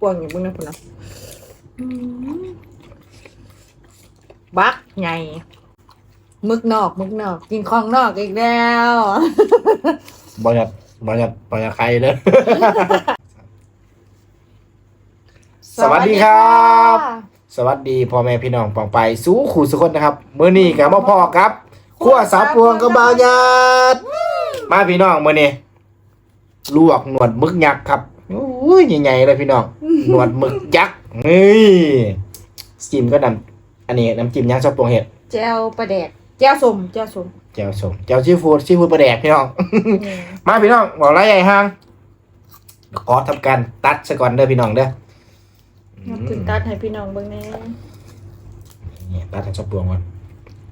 ปวงอยู่เบึงนะพุ่นนะอืมบักใหญ่มึกนอกมึกนอก กินของนอกอีกแล้วบอยัดบอยัดบอยัดใครเด้อสวัสดีครับ สวัสดีพ่อแม่พี่น้องปองไป สู้ขู่สุคนนะครับเมื่อนี้กับมาพ่อครับขั้วสาวพวงกับบาวญาดมาพี่น้องมื่อนี้ลวกหนวดหมึกยักษ์ครับ โอ้ยใหญ่ๆเลยพี่น้อง หนวดหมึกยักษ์นี่จิ้มก็น้ำอันนี้น้ำจิ้มย่างชอบปวงเห็ดแจวปลาแดกแจวสมแจวสมแจ่วสมแจ่วซีฟู้ดซีฟู้ดปลาแดกพี่น้องนี่มาพี่น้องบอกไรใหญ่ห้างขอทำการตัดซะก่อนเด้อพี่น้องเด้ออืนับมถึงตัดให้พี่น้องเบิ่งแหน่นี่ตัดทั้งชอบปวงก่อน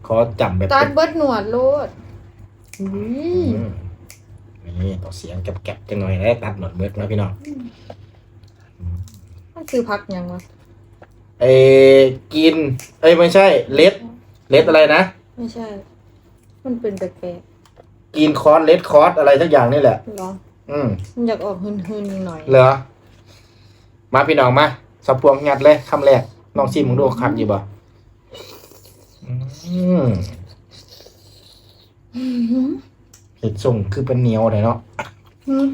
ขอจำแบบตัดเป็นเบิดหนวดโลดอุ้ยอืม นี่ต่อเสียงแกบๆจังหน่อยได้ตัดหนวดเบิดนะพี่น้องมันคือพักหยังวะเอ้กิน เอ้ยไม่ใช่เลดเลดอะไรนะ ไม่ใช่ มันเป็นแปลกกินคอร์สเลดคอร์สอะไรสักอย่างนี่แหละๆเหรออืมมันอยากออกหืนๆหน่อย เหรอ มาพี่น้องมาสับพวงงัดเลยคำแรกลองชิมมึงดูคักอยู่บ่อืมอื้อ หือเห็ดส่งคือเป็นเหนียวเลยเนาะหือ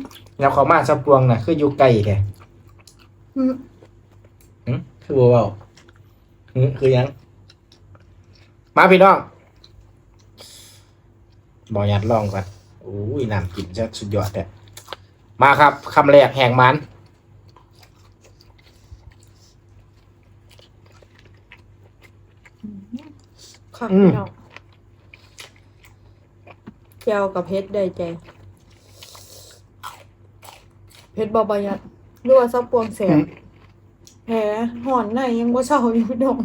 แล้วเขามาสับพวงน่ะ คืออยู่ไกลแท้หือหึคือบ่เว้าหึคือหยัง มาพี่น้องบอยัดลองก่อนโอ้ยน้ำกินจะสุดยอดเลยมาครับคำแรกแหงมันค่ะพี่น้อง แจวกับเพชรได้ใจเพชรบอบายัดหรือว่าซับปวงแสบแผลหอนในยังบ่เศร้าอยู่พี่น้อง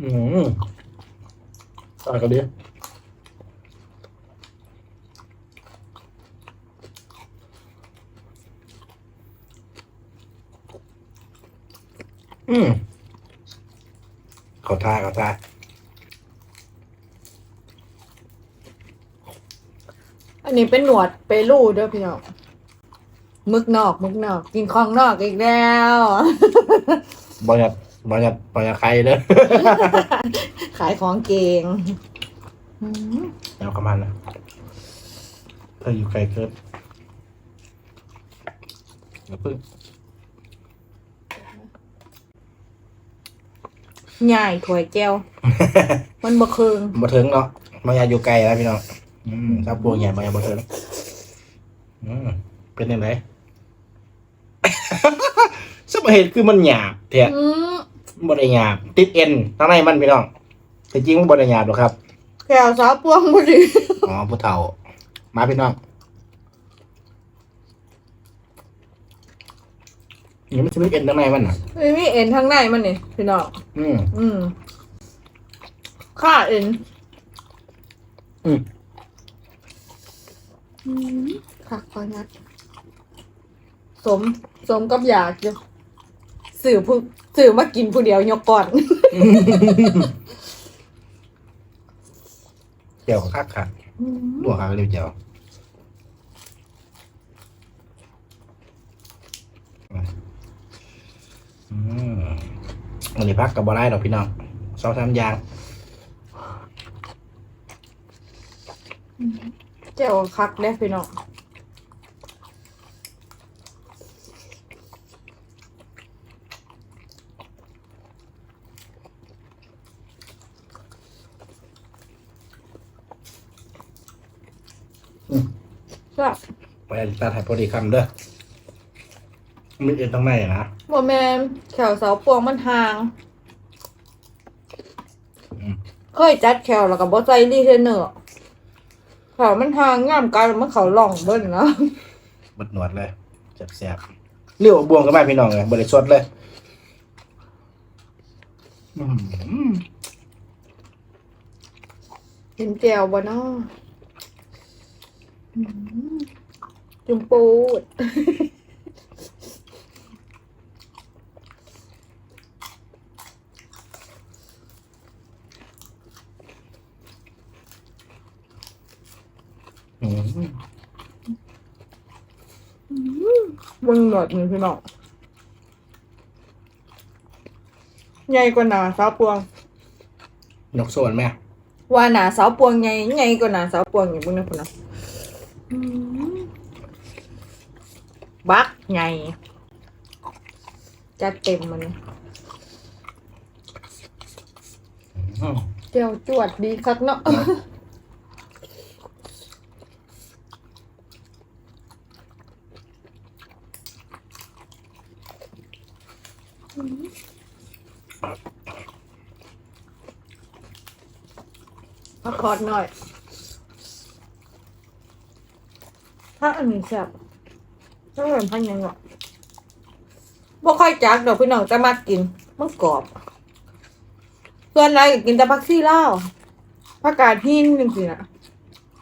อืมอะไรกันดิอืม เขาท่าเขาท่าอันนี้เป็นหนวดเปรูเด้อพี่น้องมึกนอกมึกนอก กินของนอกอีกแล้วบอยัดบอยัดบอยัดใครเด้อขายของเก่งอืมเอากระมันนะเธออยู่ไกลเกินอย่าเพิ่ง ใหญ่ถวยแก้ว มันบ่เคืองมาถึงเนาะมายาอยู่ไกลแล้วพี่น้องอืมถ้าปวงใหญ่มายามาถึงอืมเป็นยังไงสาเหตุคือมันหยาบเถอะอืมบริหยาบ ติดเอ็นข้างในมันพี่น้องแต่จริงมันบริหยาบหรอกครับ แก้วสาวปวงบ่ดีอ๋อผู้เฒ่า มาพี่น้อง นี่มันจะไม่เอ็นข้างในมันอะไม่มีเอ็นข้างในมันนี่พี่น้องอืมอืมค่าเอ็นอืมอืมค่ะขอนัดสมสมกับอยากอยู่สื่อผู้สื่อมากินผู้เดียวยกก่อน เจียวคักคักลวกคักเรียวเจียวอืม อันนี้พักกับบอไล่ดอกพี่น้องสองสามอย่างเจ้าคักได้พี่น้องก็ไปตัดให้พอดีคำเด้อ มีเอ็นตรงไหนนะบอแมนแขวเสาปวงมันห่าง อืมเคยจัดแขวแล้วก็บอใจรีเทนเนอร์แขวมันห่างงามกันมันเขาล่องเบิ้ลนะบดหนวดเลยแสบๆเลี้ยวบวงกันไปพี่น้องเลยบริสุทธิ์เลยอืมเห็นแจวบ่เนาะอืมจุมปูด มเบิ่งหนวดมือพี่น้องใหญ่กว่าหนาสาวปวง นกโซนไหมว่าหนาสาวปวงใหญ่ใหญ่กว่าหนาสาวปวงอยู่เบิ่งนะพุ่นนะอืมบักใหญ่จัดเต็มมันอืมเจียวจวดดีคักเนาะ พักคอดหน่อย ถ้าอันนี้แซ่บถ้าเหมือนพันยังหรอบ่ค่อยจักดอกพี่น้องจะมากินมันกรอบส่วนนายก็กินแต่ผักซี่เลาวผักกาดหินจริงๆอะ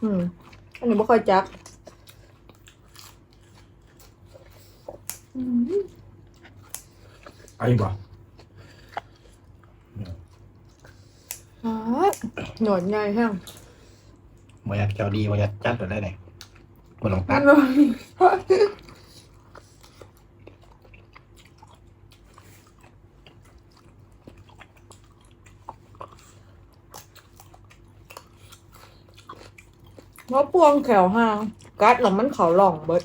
อืม อันนี้บ่ค่อยจัก อืม เอาอีกบ่อ่าหนวดใหญ่แห้งบ่อยากเจ้าดีบ่อยากจัดตัวได้ไหนบ่ลองตัดเพราะปวงแขวห่าง กัดแล้วมันเขาหล่องเบิด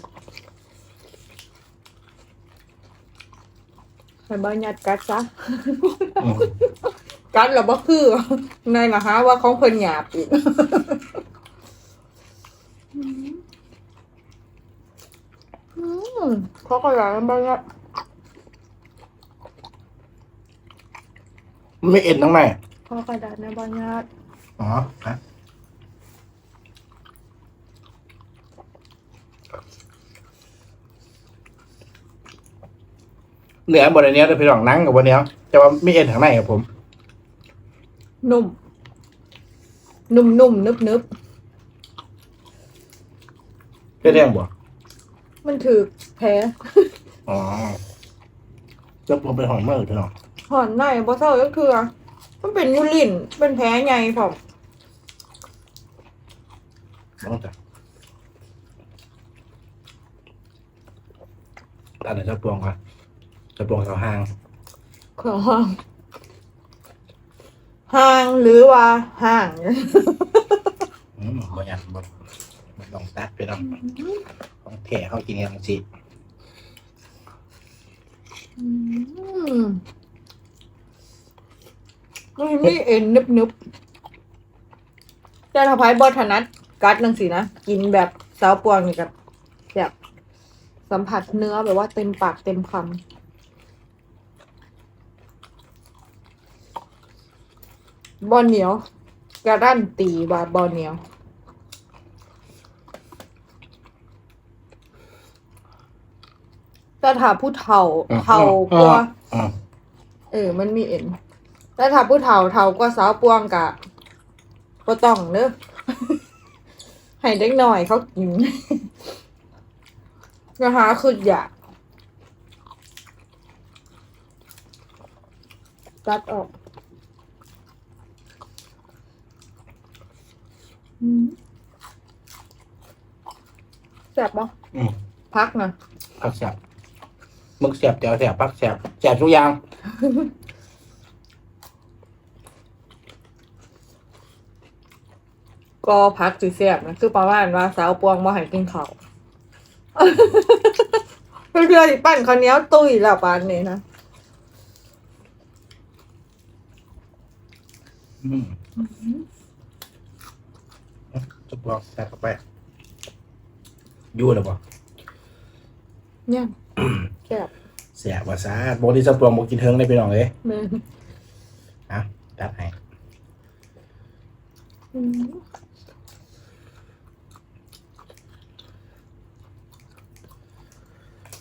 ให้บ้ายัดกัดซะอืมกัดแล้วบ่คือในนะฮะว่าของเพิ่นหยาบอีกอืมเขาก็อยากบ้างละมันไม่เอ็นทั้งในเขากระดาษในบ้านญาติอ๋อฮะ เหนือบนอันเนี้ยเดี๋ยวพี่ลองนั่งกับบนเนี้ยแต่ว่าไม่เอ็นทางในครับผม นุ่ม นุ่มนุ่มนึบนึบเพื่อเรื่องบ่มันถือแพ้อ๋อจะผมเป็นหอยเมื่อพี่น้องหอนในบ่เท่าก็คือ มันเป็นอยูลินเป็นแพ้ใหญ่ผมบ่ต้องจับตัดเดี๋ยวจะปวงก่อ นจะปวงเขาห่าง ขอห้างห่างหรือว่าห่าง อืมบ่อยากบ่บ่ลองตัดพี่น้องต้องแถเขากินกันสิอืมมันไม่เอ็นนึบนึบแต่ถ้าพายบอถนัดกัดนังสินะ กินแบบสาวปวงนี่กับแบบสัมผัสเนื้อแบบว่าเต็มปากเต็มคำ บอเหนียวกระด้านตีบาบอเหนียว แต่ถ้าผู้เฒ่าเฒ่ากว่าอืมเออ มันมีเอ็นแต่ถ้าผู้เฒ่าเฒ่ากว่าสาวปวงกะก็ต้องเนอะให้เด็กหน่อยเขากินนะคะคืออยากตัดออกอืม แสบปะอืม พักนะผักแสบมึกแสบแจ่วแสบผักแสบแสบทุกอย่าง ก็พักสิแสบนะคือประมาณว่าสาวปวงมาให้กินข้าวเพื่อนๆที่ปั้นข้าวเหนียวตุ้ยแล้วปานนี้นะอืมจะ ปวงแสบเข้าไปยู่หรือเปล่าเนี่ยแสบแสบว่าซาโบที่จะปวงบอกกินเทิงได้ไปน้องเลยแม่นอะตัดให้อืม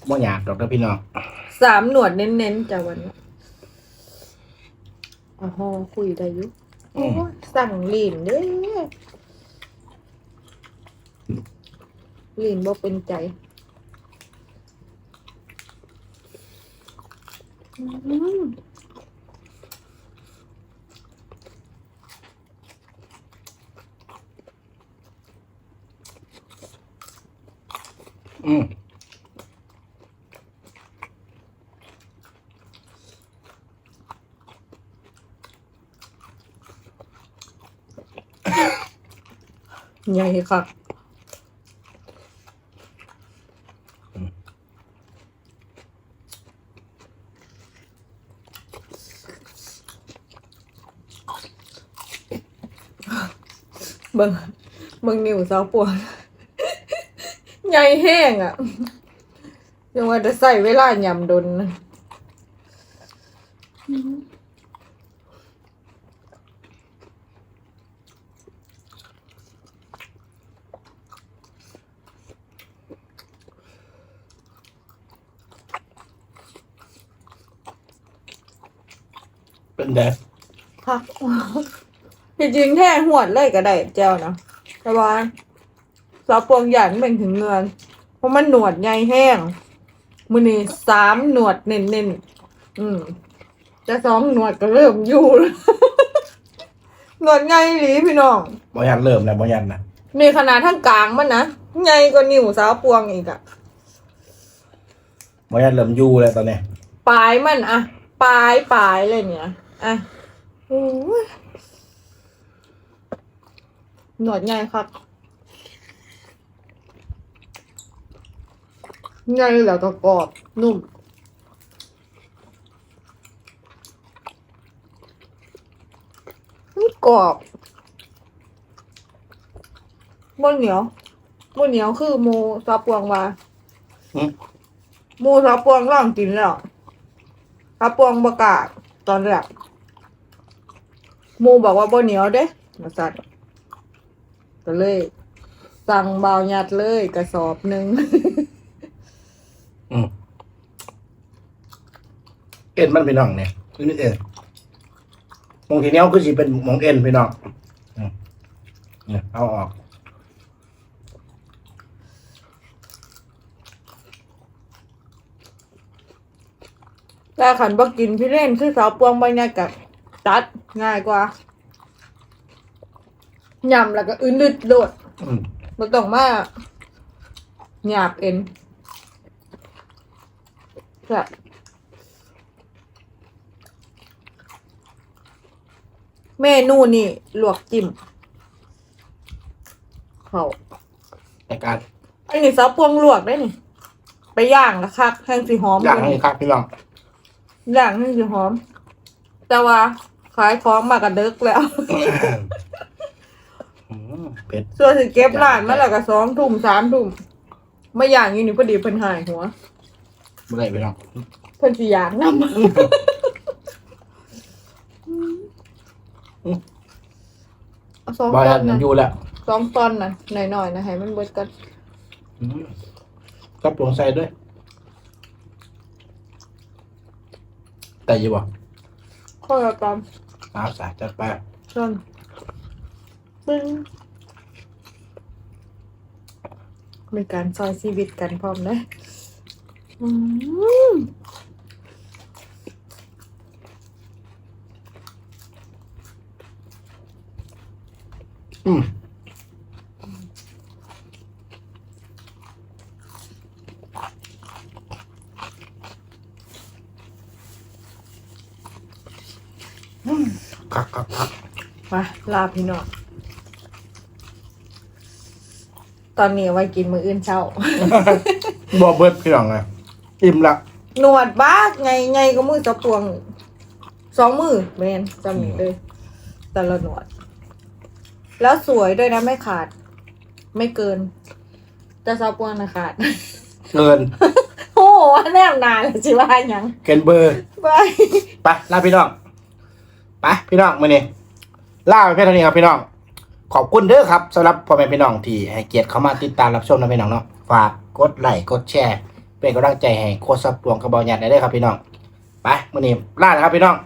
บ่อยากดอกนะพี่น้องสามหนวดเน้นๆจ้ะวันนี้อ๋อคุยได้อยุโอ้ยสั่งลีนเด้ ลื่นบ่เป็นใจอืมใหญ่ค่ะ เบิ่งเบิ่งนิ้วสาวปวงใหญ่แห้งอะยังว่าจะใส่เวลายำดนนะเป็นแดดค่ะที่ จริงแท้หวดเลยก็ได้เจ้านะแต่ว่าสาวปวงหยันเป็นถึงเงิน เพราะมันหนวดใหญ่แห้งมือนี่สามหนวดเน้นๆอืมจะสองหนวดก็เริ่มอยู่แล้วหนวดใหญ่หลีพี่น้องบอยันเริ่มแล้วบอยันนะนี่ขนาดทั้งกลางมันนะใหญ่กว่านิ้วสาวปวงอีกอะบอยันเริ่มยูแล้วตอนนี้ปลายมันอะปลายปลายเลยเนี่ยอะโอ้ย หนวดใหญ่ครับใหญ่แล้วก็กรอบนุ่มมันกรอบบนเหนียวบนเหนียวคือหมูซาปวงว่าหึหมูซาปวงร่างกินแล้วซาปวงบกล้าตอนแรกหมูบอกว่าบนเหนียวเด้มาสั่น ก็เลย สั่งเบายัดเลยกระสอบหนึ่งอืมเอ็นมันพี่น้องเนี่ยคือนี่เอ็นมองทีเนี้ยคือสิเป็นหมองเอ็นพี่น้องอืมเนี่ยเอาออก แต่ขันบ่กินพี่เล่นคือสาวปวงบรรยากาศตัดง่ายกว่า ยำแล้วก็อื่นลึดโดดอืมบ่ต้องมาหยาบเอ็นแบบเมนูนี่ลวกจิ้มเขาในการอันนี้สาวปวงลวกได้นี่ ไปย่างแล้วครับแห้งสีหอมย่างกว่าให้นี้ครับพี่น้องอย่างนี้สิหอม แต่ว่าขายของมากระเดึกแล้วอืม เผ็ดส่วนสิเก็บร้านมาแล้วก็สองทุ่มสามทุ่มไม่อย่างนี้นี่พอดีเพิ่นหายหัวไม่ได้พี่น้องเพิ่นสิอยากนำเอาสองบอตยัอนนนะยูแล้วสองตอนนะหน่อยๆนะให้มันเบิดกันอืมกับปลวงใส่ด้วย แต่อยี่บ่ข้อละตอนเอาใส่จัดไปชนปึ้ง มีการซอยชีวิตกันพร้อมนะอืมอืมคักคักคักมาลาพี่น้อง ตอนนี้เอาไว้กินมื้ออื่นเช้า บ่เบิดพี่น้องไงอิ่มละหนวดบ้าไงไงก็มือจะปวงสองมือแมนจำนี้เลยแต่ละหนวด แล้วสวยด้วยนะไม่ขาด ไม่เกิน แต่ซาปวงนะขาด เกิน โอ้โหแนบนานเลยจิว่าหยังเกินเบอร์ไปไปลาพี่น้องไปพี่น้องมื้อนี้ลาไปเพียงเท่านี้ครับพี่น้อง ขอบคุณเด้อครับสำหรับพ่อแม่พี่น้องที่ให้เกียรติเข้ามาติดตามรับชมนะพี่น้องเนาะฝากกดไลค์กดแชร์ เป็นกำลังใจให้โคสับปวงกระบอกหยาดได้เลยครับพี่น้องไปมื่อนี้ลาแล้วครับพี่น้อง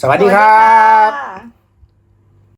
สวัสดีครับ สวัสดีค่ะ